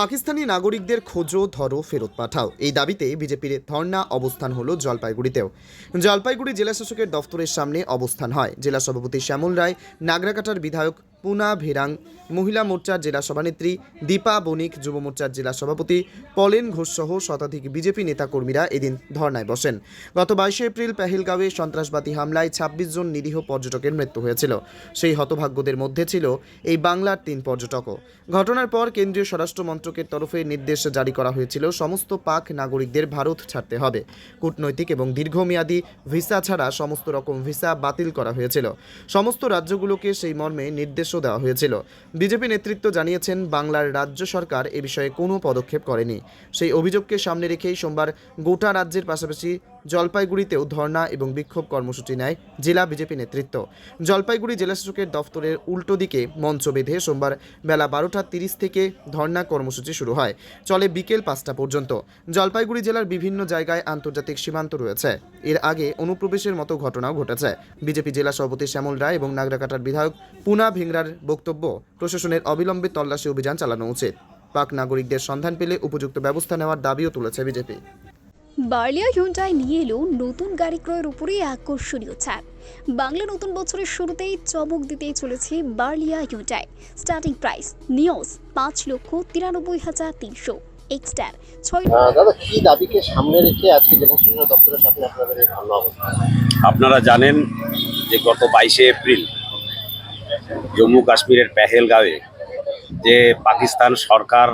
পাকিস্তানি নাগরিকদের খোঁজো, ধরো, ফেরত পাঠাও। এই দাবিতে বিজেপির ধর্ণা অবস্থান হলো জলপাইগুড়িতেও। জলপাইগুড়ি জেলা শাসকের দফতরের সামনে অবস্থান হয়। জেলা সভাপতি শ্যামল রায়, নাগরাকাটার বিধায়ক পুনা, ভেরাং, মহিলা মোর্চার জেলা সভানেত্রী দীপা বণিক, যুব মোর্চার জেলা সভাপতি পলেন ঘোষ সহ শতাধিক বিজেপি নেতাকর্মীরা এদিন ধর্নায় বসেন। গত বাইশে এপ্রিল পেহেলগাঁওয়ে সন্ত্রাসবাদী হামলায় ছাব্বিশ জন নিরীহ পর্যটকের মৃত্যু হয়েছিল। সেই হতভাগ্যদের মধ্যে ছিল এই বাংলার তিন পর্যটকও। ঘটনার পর কেন্দ্রীয় স্বরাষ্ট্র মন্ত্রকের তরফে নির্দেশ জারি করা হয়েছিল, সমস্ত পাক নাগরিকদের ভারত ছাড়তে হবে। কূটনৈতিক এবং দীর্ঘমেয়াদী ভিসা ছাড়া সমস্ত রকম ভিসা বাতিল করা হয়েছিল। সমস্ত রাজ্যগুলোকে সেই মর্মে নির্দেশও দেওয়া হয়েছিল। বিজেপি নেতৃত্ব জানিয়েছেন, বাংলার রাজ্য সরকার এ বিষয়ে কোনো পদক্ষেপ করেনি। সেই অভিযোগকে সামনে রেখেই সোমবার গোটা রাজ্যের পাশাপাশি জলপাইগুড়িতেও ধর্না এবং বিক্ষোভ কর্মসূচি নেয় জেলা বিজেপি নেতৃত্ব। জলপাইগুড়ি জেলাশাসকের দফতরের উল্টো দিকে মঞ্চ বেঁধে সোমবার বেলা বারোটা তিরিশ থেকে ধর্না কর্মসূচি শুরু হয়। চলে বিকেল পাঁচটা পর্যন্ত। জলপাইগুড়ি জেলার বিভিন্ন জায়গায় আন্তর্জাতিক সীমান্ত রয়েছে। এর আগে অনুপ্রবেশের মতো ঘটনাও ঘটেছে। বিজেপি জেলা সভাপতি শ্যামল রায় এবং নাগরাকাটার বিধায়ক পুনা ভিংরার বক্তব্য প্রশাসনের অবিলম্বে তল্লাশি অভিযান চালানো উচিত। পাক নাগরিকদের সন্ধান পেলে উপযুক্ত ব্যবস্থা নেওয়ার দাবিও তুলেছে বিজেপি। বার্লিয়া হিউন্ডাই নিয়ে এলো নতুন গাড়ি ক্রয়ের উপরে আকর্ষণীয় ছাড় বাংলা নতুন বছরের শুরুতেই চমক দিতেই চলেছে বার্লিয়া হিউন্ডাই স্টার্টিং প্রাইস নিওস পাঁচ লক্ষ তিরানব্বই হাজার তিনশো। এক্সটার ছয় দাদা কি দাবিকে সামনে রেখে আজকে জনসংখ্যা দপ্তরের সামনে আপনাদের এই আপনারা জানেন যে গত বাইশে এপ্রিল জম্মু কাশ্মীরের পেহেলগাঁওয়ে যে পাকিস্তান সরকার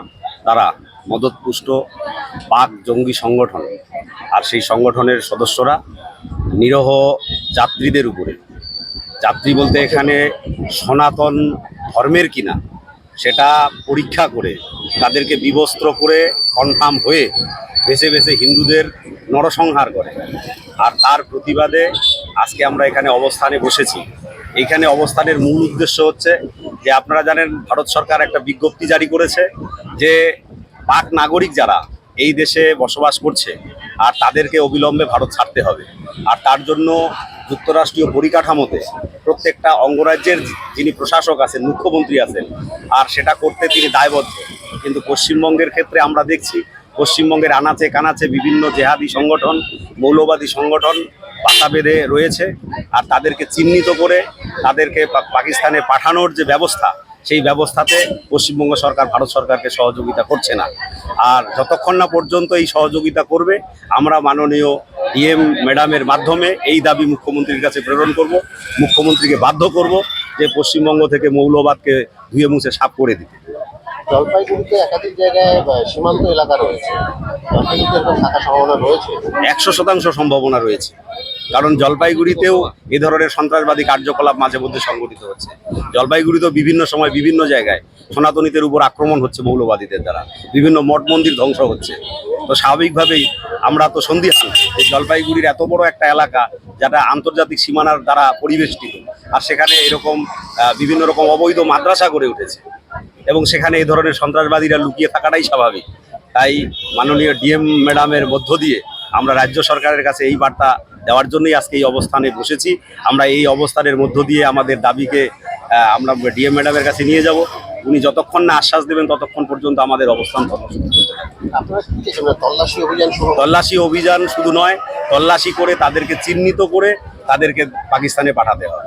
দ্বারা মদতপুষ্ট পাক জঙ্গি সংগঠন আর সেই সংগঠনের সদস্যরা নিরহ যাত্রীদের উপরে। যাত্রী বলতে এখানে সনাতন ধর্মের কিনা, সেটা পরীক্ষা করে, তাদেরকে বিবস্ত্র করে কনফার্ম হয়ে বেছে বেছে হিন্দুদের নরসংহার করে। আর তার প্রতিবাদে আজকে আমরা এখানে অবস্থানে বসেছি। এখানে অবস্থানের মূল উদ্দেশ্য হচ্ছে যে আপনারা জানেন, ভারত সরকার একটা বিজ্ঞপ্তি জারি করেছে যে পাক নাগরিক যারা এই দেশে বসবাস করছে আর তাদেরকে অবিলম্বে ভারত ছাড়তে হবে। আর তার জন্য যুক্তরাষ্ট্রীয় পরিকাঠামোতে প্রত্যেকটা অঙ্গরাজ্যের যিনি প্রশাসক আছেন, মুখ্যমন্ত্রী আছেন, আর সেটা করতে তিনি দায়বদ্ধ। কিন্তু পশ্চিমবঙ্গের ক্ষেত্রে আমরা দেখছি, পশ্চিমবঙ্গের আনাচে কানাচে বিভিন্ন জেহাদি সংগঠন, মৌলবাদী সংগঠন বাসা বেঁধে রয়েছে, আর তাদেরকে চিহ্নিত করে তাদেরকে পাকিস্তানে পাঠানোর যে ব্যবস্থা সেই ব্যবস্থাতে পশ্চিমবঙ্গ সরকার ভারত সরকারকে সহযোগিতা করছে না। আর যতক্ষণ না পর্যন্ত এই সহযোগিতা করবে আমরা মাননীয় ডিএম ম্যাডামের মাধ্যমে এই দাবি মুখ্যমন্ত্রীর কাছে প্রেরণ করব মুখ্যমন্ত্রীকে বাধ্য করব যে পশ্চিমবঙ্গ থেকে মৌলবাদকে ধুয়ে মুছে সাফ করে দিতে। জলপাইগুড়িতে একাধিক জায়গায় সীমান্ত এলাকা রয়েছে। জলপাইগুড়িতে এরকম থাকার সম্ভাবনা রয়েছে? একশো শতাংশ সম্ভাবনা রয়েছে। কারণ জলপাইগুড়িতেও এ ধরনের সন্ত্রাসবাদী কার্যকলাপ মাঝে মধ্যে সংঘটিত হচ্ছে। জলপাইগুড়িতেও বিভিন্ন সময় বিভিন্ন জায়গায় সনাতনীদের উপর আক্রমণ হচ্ছে মৌলবাদীদের দ্বারা। বিভিন্ন মঠ মন্দির ধ্বংস হচ্ছে। তো স্বাভাবিকভাবেই আমরা তো সন্দিহান এই জলপাইগুড়ির এত বড় একটা এলাকা, যেটা আন্তর্জাতিক সীমানার দ্বারা পরিবেষ্টিত, আর সেখানে এরকম বিভিন্ন রকম অবৈধ মাদ্রাসা গড়ে উঠেছে। এবং সেখানে এই ধরনের সন্ত্রাসবাদীরা লুকিয়ে থাকাটাই স্বাভাবিক। তাই মাননীয় ডিএম ম্যাডামের মধ্য দিয়ে আমরা রাজ্য সরকারের কাছে এই বার্তা দেওয়ার জন্যই আজকে এই অবস্থানে বসেছি। আমরা এই অবস্থানের মধ্য দিয়ে আমাদের দাবিকে আমরা ডিএম ম্যাডামের কাছে নিয়ে যাব। উনি যতক্ষণ না আশ্বাস দেবেন ততক্ষণ পর্যন্ত আমাদের অবস্থান মানে তল্লাশি অভিযান তল্লাশি অভিযান শুধু নয় তল্লাশি করে তাদেরকে চিহ্নিত করে তাদেরকে পাকিস্তানে পাঠাতে হবে।